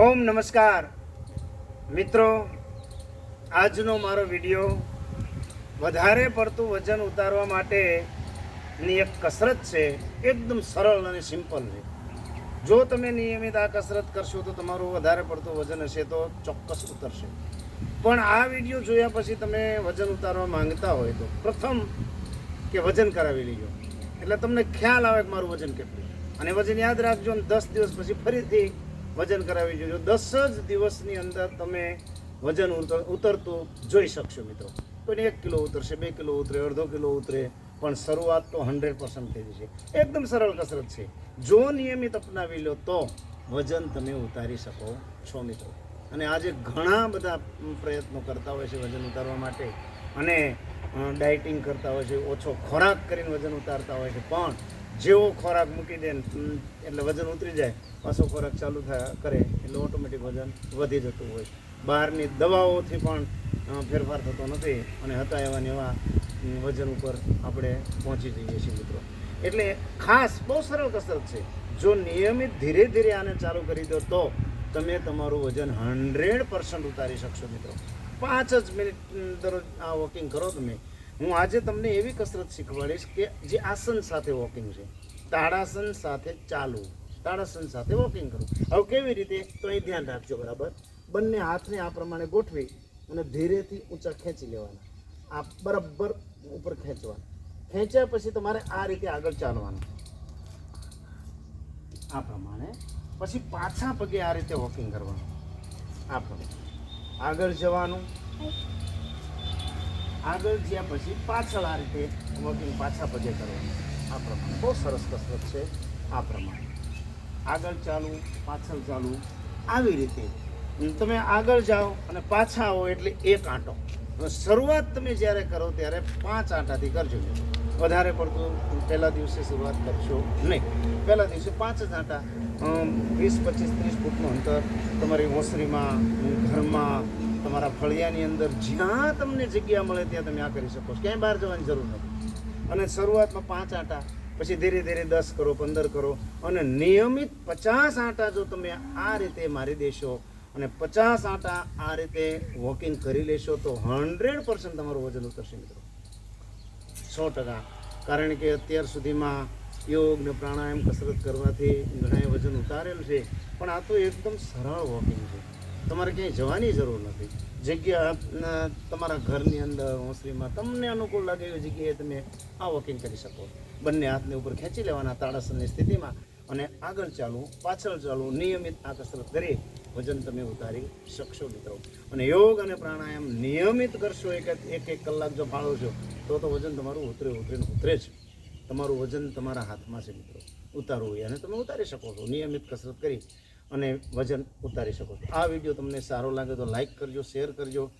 ઓમ નમસ્કાર. મિત્રો, આજનો મારો વીડિયો વધારે પડતું વજન ઉતારવા માટેની એક કસરત છે, એકદમ સરળ અને સિમ્પલ છે. જો તમે નિયમિત આ કસરત કરશો તો તમારું વધારે પડતું વજન હશે તો ચોક્કસ ઉતરશે. પણ આ વીડિયો જોયા પછી તમે વજન ઉતારવા માંગતા હોય તો પ્રથમ કે વજન કરાવી લેજો. એટલે તમને ખ્યાલ આવે કે મારું વજન કેટલું અને વજન યાદ રાખજો અને દસ દિવસ પછી ફરીથી વજન કરાવી જોજો દસ જ દિવસની અંદર તમે વજન ઉતર- ઉતરતું જોઈ શકશો મિત્રો. કોઈને એક કિલો ઉતરશે, બે કિલો ઉતરે, અડધો કિલો ઉતરે, પણ શરૂઆત તો હંડ્રેડ પર્સન્ટ થઈ જશે. એકદમ સરળ કસરત છે. જો નિયમિત અપનાવી લો તો વજન તમે ઉતારી શકો છો મિત્રો. અને આજે ઘણા બધા પ્રયત્નો કરતા હોય છે વજન ઉતારવા માટે. અને ડાયટિંગ કરતા હોય છે, ઓછો ખોરાક કરીને વજન ઉતારતા હોય છે. પણ જેવો ખોરાક મૂકી દે એટલે વજન ઉતરી જાય, પાછો ખોરાક ચાલુ થાય કરે, એટલે ઓટોમેટિક વજન વધી જતું હોય. બહારની દવાઓથી પણ ફેરફાર થતો નથી અને હતા એવા એવા વજન ઉપર આપણે પહોંચી જઈએ છીએ મિત્રો. એટલે ખાસ બહુ સરળ કસરત છે. જો નિયમિત ધીરે ધીરે આને ચાલુ કરી દો તો તમે તમારું વજન હંડ્રેડ પર્સન્ટ ઉતારી શકશો મિત્રો. પાંચ જ મિનિટ દરરોજ આ વોકિંગ કરો તમે. હું આજે તમને એવી કસરત શીખવાડીશ કે જે આસન સાથે વોકિંગ છે. તાડાસન સાથે ચાલવું. તાડાસન સાથે વોકિંગ કરવું. હવે કેવી રીતે? તો એ ધ્યાન રાખજો, બરાબર? બંને હાથને આ પ્રમાણે ગોઠવી અને ધીરેથી ઊંચા ખેંચી લેવાના. આ બરાબર ઉપર ખેંચવાના. ખેંચ્યા પછી તમારે આ રીતે આગળ ચાલવાનું. આ પ્રમાણે. પછી પાછા પગે આ રીતે વોકિંગ કરવાનું. આ પ્રમાણે. આગળ જવાનું. આગળ જ્યાં પછી પાછળ આ રીતે વોકિંગ પાછા પગે કરવાનું. આ પ્રમાણે. બહુ સરસ કસરત છે આ પ્રમાણે. આગળ ચાલવું, પાછળ ચાલવું, આવી રીતે. તમે આગળ જાઓ અને પાછા આવો એટલે એક આંટો. શરૂઆત તમે જ્યારે કરો ત્યારે પાંચ આંટાથી કરજો. વધારે પડતું પહેલા દિવસે શરૂઆત કરશો નહીં. પહેલા દિવસે પાંચ જ આંટા. વીસ, પચીસ, ત્રીસ ફૂટનું અંતર તમારી ઓસરીમાં, ઘરમાં ફળિયાની અંદર જ્યાં તમને જગ્યા મળે ત્યાં તમે આ કરી શકો છો. ક્યાંય બહાર જવાની જરૂર નથી. અને શરૂઆતમાં પાંચ આંટા, પછી ધીરે ધીરે દસ કરો, પંદર કરો. અને નિયમિત પચાસ આંટા જો તમે આ રીતે મારી દેશો અને પચાસ આંટા આ રીતે વોકિંગ કરી લેશો તો હંડ્રેડ પર્સન્ટ તમારું વજન ઉતરશે મિત્રો. સો ટકા. કારણ કે અત્યાર સુધીમાં યોગ ને પ્રાણાયામ કસરત કરવાથી ઘણાએ વજન ઉતારેલું છે. પણ આ તો એકદમ સરળ વોકિંગ છે. તમારે ક્યાંય જવાની જરૂર નથી. જગ્યા તમારા ઘરની અંદર ઓસરીમાં તમને અનુકૂળ લાગે એવી જગ્યાએ તમે આ વોકિંગ કરી શકો. બંને હાથને ઉપર ખેંચી લેવાના તાડાસનની સ્થિતિમાં અને આગળ ચાલવું, પાછળ ચાલવું, નિયમિત આ કસરત કરી વજન તમે ઉતારી શકશો મિત્રો. અને યોગ અને પ્રાણાયામ નિયમિત કરશો એક એક એક કલાક જો ફાળો છો, તો તો વજન તમારું ઉતરે, ઉતરીને ઉતરે જ. તમારું વજન તમારા હાથમાં છે મિત્રો. ઉતારવું અને તમે ઉતારી શકો છો. નિયમિત કસરત કરી અને વજન ઉતારી શકો છો. આ વીડિયો તમને સારો લાગે તો લાઈક કરજો, શેર કરજો.